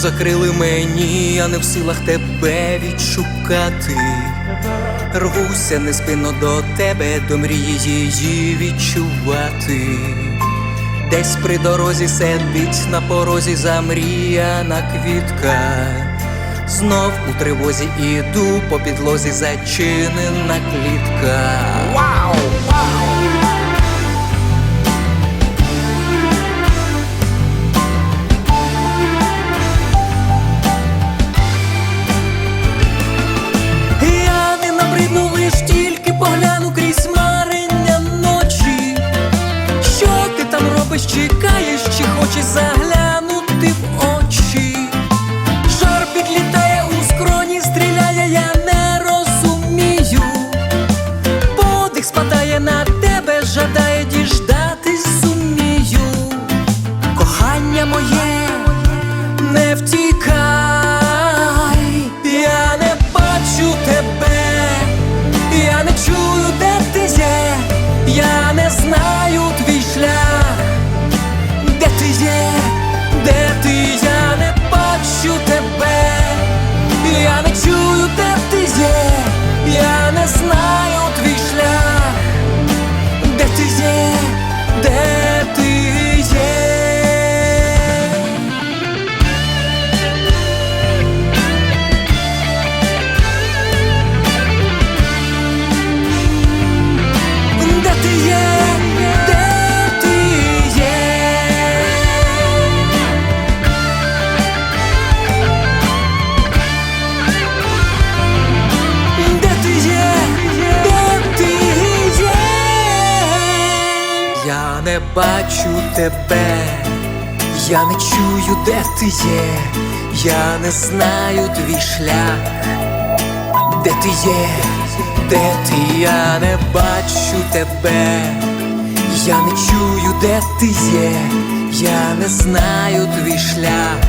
закрили мені, я не в силах тебе відшукати. Рвуся неспинно до тебе, до мрії її відчувати. Десь при дорозі сидить на порозі замріяна квітка. Знов у тривозі іду по підлозі зачинена клітка. Вау! Я не втікай, не бачу тебе, я не чую, де ти є, я не знаю твій шлях. Де ти є, де ти, я не бачу тебе, я не чую, де ти є, я не знаю твій шлях,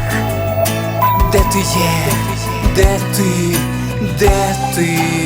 де ти є, де ти, де ти.